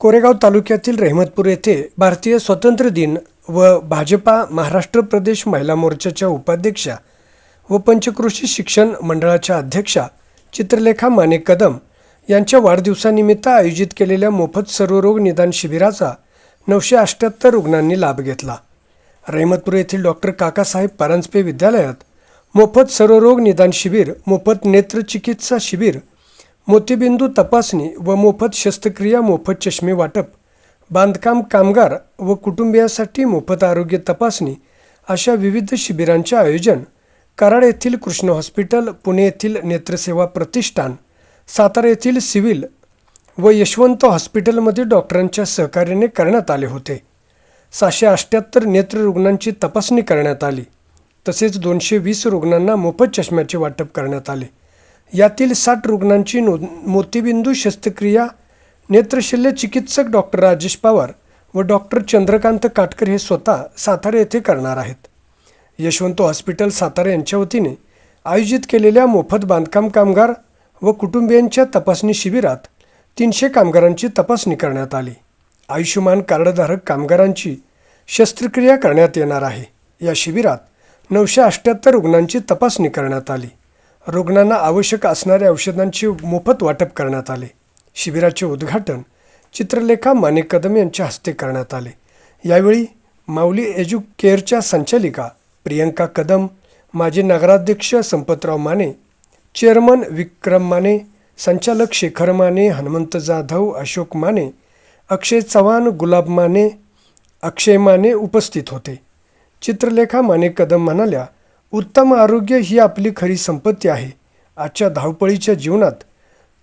कोरेगाव तालुक्यातील रेहमतपूर येथे भारतीय स्वातंत्र्य दिन व भाजपा महाराष्ट्र प्रदेश महिला मोर्चाच्या उपाध्यक्षा व पंचकृषी शिक्षण मंडळाच्या अध्यक्षा चित्रलेखा माने कदम यांच्या वाढदिवसानिमित्त आयोजित केलेल्या मोफत सर्वरोग निदान शिबिराचा नऊशे अष्ट्याहत्तर रुग्णांनी लाभ घेतला. रहमतपूर येथील डॉक्टर काकासाहेब परांजपे विद्यालयात मोफत सर्वरोग निदान शिबिर मोफत नेत्रचिकित्सा शिबिर मोतीबिंदू तपासणी व मोफत शस्त्रक्रिया मोफत चष्मे वाटप बांधकाम कामगार व कुटुंबियासाठी मोफत आरोग्य तपासणी अशा विविध शिबिरांचे आयोजन कराड येथील कृष्ण हॉस्पिटल पुणे येथील नेत्रसेवा प्रतिष्ठान सातारा येथील सिव्हिल व यशवंत हॉस्पिटलमध्ये डॉक्टरांच्या सहकार्याने करण्यात आले होते. सहाशे अष्ट्याहत्तर नेत्र रुग्णांची तपासणी करण्यात आली. तसेच दोनशे वीस रुग्णांना मोफत चष्म्याचे वाटप करण्यात आले. यातील साठ रुग्णांची नो मोतीबिंदू शस्त्रक्रिया नेत्रशल्य चिकित्सक डॉक्टर राजेश पवार व डॉक्टर चंद्रकांत काटकर हे स्वतः सातारा येथे करणार आहेत. यशवंत हॉस्पिटल सातारा यांच्या वतीने आयोजित केलेल्या मोफत बांधकाम कामगार व कुटुंबियांच्या तपासणी शिबिरात तीनशे कामगारांची तपासणी करण्यात आली. आयुष्यमान कार्डधारक कामगारांची शस्त्रक्रिया करण्यात येणार आहे. या शिबिरात नऊशे अठ्ठ्याहत्तर रुग्णांची तपासणी करण्यात आली. रुग्णांना आवश्यक असणाऱ्या औषधांचे मोफत वाटप करण्यात आले. शिबिराचे उद्घाटन चित्रलेखा माने कदम यांच्या हस्ते करण्यात आले. यावेळी माऊली एज्युकेअरच्या संचालिका प्रियंका कदम माजी नगराध्यक्ष संपतराव माने चेअरमन विक्रम माने संचालक शेखर माने हनुमंत जाधव अशोक माने अक्षय चव्हाण गुलाब माने अक्षय माने उपस्थित होते. चित्रलेखा माने कदम म्हणाल्या उत्तम आरोग्य ही आपली खरी संपत्ती आहे. आजच्या धावपळीच्या जीवनात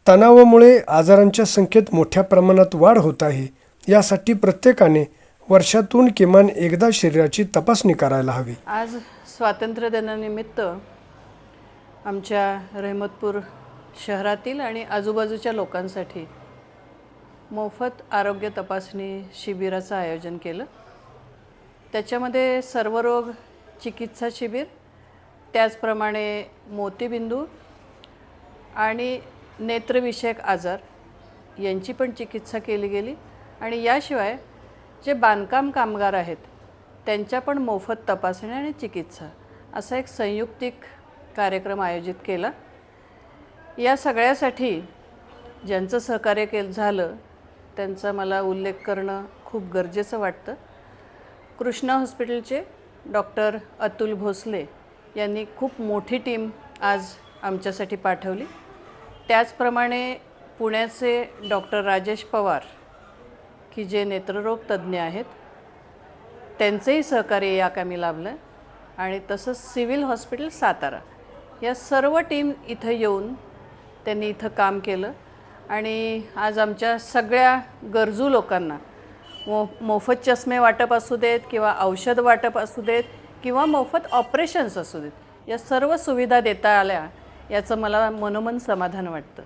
तणावामुळे आजारांच्या संख्येत मोठ्या प्रमाणात वाढ होत आहे. यासाठी प्रत्येकाने वर्षातून किमान एकदा शरीराची तपासणी करायला हवी. आज स्वातंत्र्य दिनानिमित्त आमच्या रहमतपूर शहरातील आणि आजूबाजूच्या लोकांसाठी मोफत आरोग्य तपासणी शिबिराचं आयोजन केलं. त्याच्यामध्ये सर्वरोग चिकित्सा शिबिर त्याचप्रमाणे मोतीबिंदू आणि नेत्रविषयक आजार यांची पण चिकित्सा केली गेली. आणि याशिवाय जे बांधकाम कामगार आहेत त्यांच्या पण मोफत तपासणी आणि चिकित्सा असा एक संयुक्तिक कार्यक्रम आयोजित केला. या सगळ्यासाठी ज्यांचं सहकार्य केलं झालं त्यांचा मला उल्लेख करणं खूप गरजेचं वाटतं. कृष्णा हॉस्पिटलचे डॉक्टर अतुल भोसले यांनी खूप मोठी टीम आज आमच्यासाठी पाठवली. त्याचप्रमाणे पुण्याचे डॉक्टर राजेश पवार की जे नेत्ररोग तज्ज्ञ आहेत त्यांचंही सहकार्य या कामी लाभलं आणि तसंच सिव्हिल हॉस्पिटल सातारा या सर्व टीम इथं येऊन त्यांनी इथं काम केलं. आणि आज आमच्या सगळ्या गरजू लोकांना मो मोफत चष्मे वाटप असू देत किंवा औषध वाटप असू देत किंवा मोफत ऑपरेशन्स असू देत या सर्व सुविधा देता आल्या याचं मला मनोमन समाधान वाटतं.